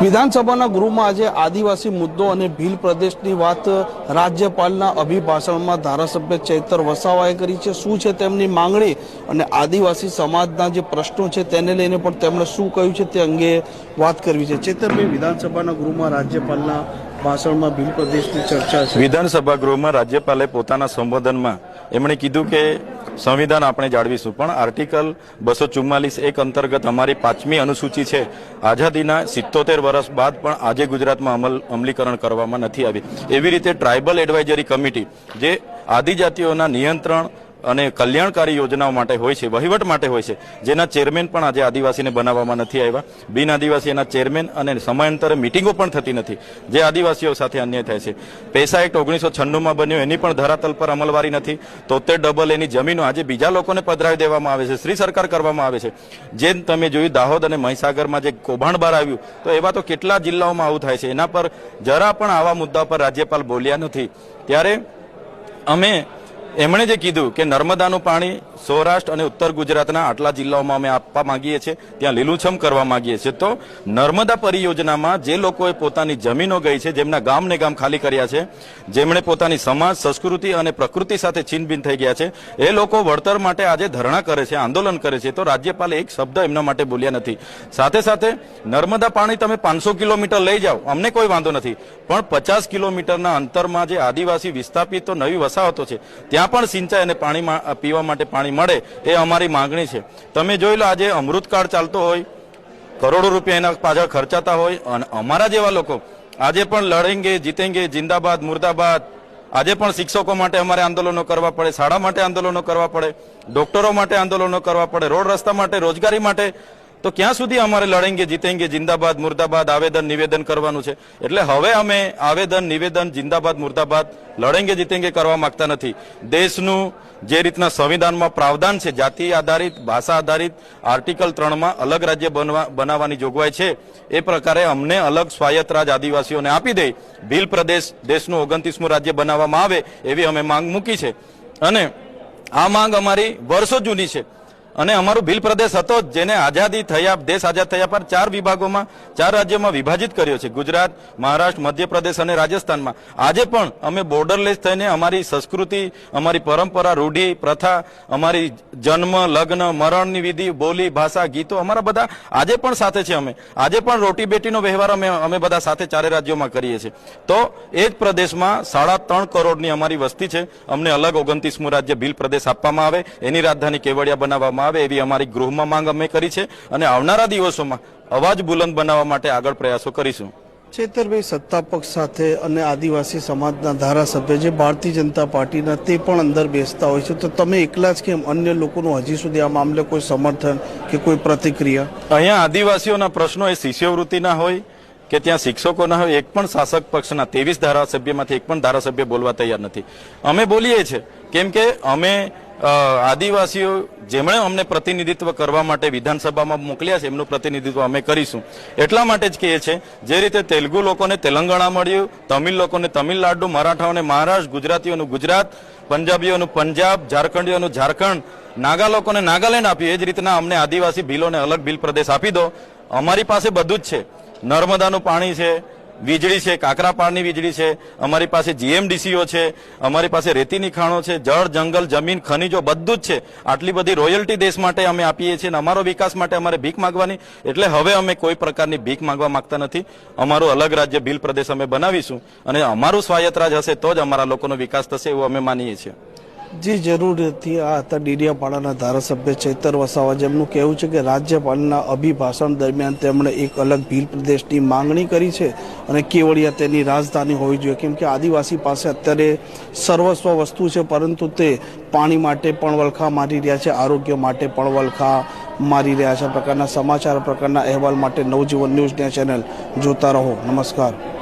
વિધાનસભાના ગૃહમાં આજે આદિવાસી મુદ્દો અને ભીલ પ્રદેશની વાત રાજ્યપાલના અભિભાષણમાં ધારાસભ્ય ચૈતર વસાવાએ કરી છે. શું છે તેમની માંગણી અને આદિવાસી સમાજના જે પ્રશ્નો છે તેને લઈને પણ તેમણે શું કહ્યું છે તે અંગે વાત કરવી છે. ચૈતરભાઈ વિધાનસભાના ગૃહમાં રાજ્યપાલના ભાષણમાં ભીલ પ્રદેશની ચર્ચા છે. વિધાનસભા ગૃહમાં રાજ્યપાલે પોતાના સંબોધનમાં એમણે કીધું કે સંવિધાન આપણે જાળવીશું. પણ આર્ટિકલ બસો ચુમ્માલીસ એક અંતર્ગત અમારી પાંચમી અનુસૂચિ છે. આઝાદીના સિત્તોતેર વર્ષ બાદ પણ આજે ગુજરાતમાં અમલ, અમલીકરણ કરવામાં નથી આવી. એવી રીતે ટ્રાઇબલ એડવાઇઝરી કમિટી જે આદિજાતિઓના નિયંત્રણ અને કલ્યાણકારી યોજનાઓ માટે હોય છે, વહીવટ માટે હોય છે. જેના ચેરમેન પણ આજે આદિવાસીને બનાવવામાં નથી આવ્યા. બિન આદિવાસી એના ચેરમેન અને સમયાંતરે મિટિંગો પણ થતી નથી. જે આદિવાસીઓ સાથે અન્યાય થાય છે. પૈસા એક્ટ ઓગણીસો છન્નુંમાં બન્યો, એની પણ ધરાતલ પર અમલવારી નથી. તોતેર ડબલ એની જમીનો આજે બીજા લોકોને પધરાવી દેવામાં આવે છે. શ્રી સરકાર કરવામાં આવે છે. જેમ તમે જોયું દાહોદ અને મહીસાગરમાં જે કૌભાંડ બહાર આવ્યું, તો એવા તો કેટલા જિલ્લાઓમાં આવું થાય છે? એના પર જરા પણ આવા મુદ્દા પર રાજ્યપાલ બોલ્યા નથી. ત્યારે અમે એમણે જે કીધું કે નર્મદાનું પાણી સૌરાષ્ટ્ર અને ઉત્તર ગુજરાતના આટલા જિલ્લાઓમાં અમે આપવા માંગીએ છીએ, ત્યાં લીલુંછમ કરવા માંગીએ છીએ. તો નર્મદા પરિયોજનામાં જે લોકોએ પોતાની જમીનો ગઈ છે, જેમના ગામને ગામ ખાલી કર્યા છે, જેમણે પોતાની સમાજ, સંસ્કૃતિ અને પ્રકૃતિ સાથે છીનભીન થઈ ગયા છે, એ લોકો વળતર માટે આજે ધરણા કરે છે, આંદોલન કરે છે. તો રાજ્યપાલે એક શબ્દ એમના માટે બોલ્યા નથી. સાથે સાથે નર્મદા પાણી તમે પાંચસો કિલોમીટર લઈ જાઓ, અમને કોઈ વાંધો નથી. પણ પચાસ કિલોમીટરના અંતરમાં જે આદિવાસી વિસ્થાપિતો નવી વસાહતો છે, ત્યાં પણ સિંચાઈ અને પાણી પીવા માટે પાણી મળે એ અમારી માંગણી છે. તમે જોઈ લો આજે અમૃતકાળ ચાલતો હોય, કરોડો રૂપિયા એના પાછળ ખર્ચાતા હોય અને અમારા જેવા લોકો આજે પણ લડેંગે, જીતેંગે, જિંદાબાદ, મુર્દાબાદ, આજે પણ શિક્ષકો માટે અમારે આંદોલનો કરવા પડે, શાળા માટે આંદોલનો કરવા પડે, ડોક્ટરો માટે આંદોલનો કરવા પડે, રોડ રસ્તા માટે, રોજગારી માટે તો ક્યાં સુધી અમારે લડેંગે, જીતેંગે? જિંદાબાદ, મુર્દાબાદ, આવેદન, નિવેદન કરવાનું છે. એટલે હવે અમે આવેદન, નિવેદન, જિંદાબાદ, મુર્દાબાદ લડેંગે, જીતેંગે કરવા માંગતા નથી. દેશનું જે રીતના સંવિધાનમાં પ્રાવધાન છે, જાતિ આધારિત, ભાષા આધારિત, આર્ટિકલ ત્રણમાં અલગ રાજ્ય બનવા, બનાવવાની જોગવાઈ છે, એ પ્રકારે અમને અલગ સ્વાયત્ત રાજ આદિવાસીઓને આપી દે. ભીલ પ્રદેશ દેશનું ઓગણત્રીસમું રાજ્ય બનાવવામાં આવે એવી અમે માંગ મૂકી છે. અને આ માંગ અમારી વર્ષો જૂની છે. અને અમારો ભીલ પ્રદેશ હતો જેને આઝાદી થયા, દેશ આઝાદ થયા પર ચાર વિભાગોમાં, ચાર રાજ્યોમાં વિભાજિત કર્યો છે. ગુજરાત, મહારાષ્ટ્ર, મધ્યપ્રદેશ અને રાજસ્થાનમાં. આજે પણ અમે બોર્ડરલેસ થઈને અમારી સંસ્કૃતિ, અમારી પરંપરા, રૂઢિ, પ્રથા, અમારી જન્મ, લગ્ન, મરણની વિધિ, બોલી, ભાષા, ગીતો અમારા બધા આજે પણ સાથે છે અમે. આજે પણ રોટી બેટીનો વ્યવહાર અમે અમે બધા સાથે ચારે રાજ્યોમાં કરીએ છીએ. તો એ જ પ્રદેશમાં સાડા ત્રણ કરોડની અમારી વસ્તી છે. અમને અલગ ઓગણત્રીસમું રાજ્ય ભીલ પ્રદેશ આપવામાં આવે. એની રાજધાની કેવડિયા બનાવવામાં આવે એવી અમારી ગૃહમાં માંગ અમે કરી છે અને આવનારા દિવસોમાં અવાજ બુલંદ બનાવવા માટે આગળ પ્રયાસો કરીશું. છેતરભાઈ સત્તા પક્ષ સાથે અને આદિવાસી સમાજના ધારાસભ્ય જે ભારતીય જનતા પાર્ટીના તે પણ અંદર બેસતા હોય છે. તો તમે એકલા જ કેમ અન્ય લોકોનું હજી સુધી આ મામલે કોઈ સમર્થન કે કોઈ પ્રતિક્રિયા? અહીંયા આદિવાસીઓના પ્રશ્નો એ શિષ્યવૃત્તિના હોય કે ત્યાં શિક્ષકોના એક પણ શાસક પક્ષના, ત્રેવીસ ધારાસભ્યમાંથી એક પણ ધારાસભ્ય બોલવા તૈયાર નથી. અમે બોલીએ છીએ, કેમ કે અમે આદિવાસીઓ જેમણે અમને પ્રતિનિધિત્વ કરવા માટે વિધાનસભામાં મોકલ્યા છે, એમનું પ્રતિનિધિત્વ અમે કરીશું. એટલા માટે જ કહીએ છીએ, જે રીતે તેલુગુ લોકોને તેલંગાણા મળ્યું, તમિલ લોકોને તમિલનાડુ, મરાઠાઓને મહારાષ્ટ્ર, ગુજરાતીઓનું ગુજરાત, પંજાબીઓનું પંજાબ, ઝારખંડીઓનું ઝારખંડ, નાગા લોકોને નાગાલેન્ડ આપ્યું. એ જ રીતના અમને આદિવાસી ભીલોને અલગ ભીલ પ્રદેશ આપી દો. અમારી પાસે બધું જ છે. નર્મદાનું પાણી છે, વીજળી છે કાકરાપાળની વીજળી છે, અમારી પાસે જીએમડીસીઓ છે, અમારી પાસે રેતીની ખાણો છે, જળ, જંગલ, જમીન, ખનીજો બધું જ છે. આટલી બધી રોયલ્ટી દેશ માટે અમે આપીએ છીએ અને અમારો વિકાસ માટે અમારે ભીખ માંગવાની. એટલે હવે અમે કોઈ પ્રકારની ભીખ માંગવા માંગતા નથી. અમારું અલગ રાજ્ય ભીલ પ્રદેશ અમે બનાવીશું અને અમારું સ્વાયત્ત રાજ હશે તો જ અમારા લોકોનો વિકાસ થશે એવું અમે માનીએ છીએ. જે, જરૂર હતી. આ હતા ડીડિયાપાડાના ધારાસભ્ય ચૈતર વસાવા જેમનું કહેવું છે કે રાજ્યપાલના અભિભાષણ દરમિયાન તેમણે એક અલગ ભીલ પ્રદેશની માંગણી કરી છે અને કેવડિયા તેની રાજધાની હોવી જોઈએ. કેમ કે આદિવાસી પાસે અત્યારે સર્વસ્વ વસ્તુ છે, પરંતુ તે પાણી માટે પણ વલખા મારી રહ્યા છે, આરોગ્ય માટે પણ વલખા મારી રહ્યા છે. પ્રકારના સમાચાર પ્રકારના અહેવાલ માટે નવજીવન ન્યૂઝ ચેનલ જોતા રહો. નમસ્કાર.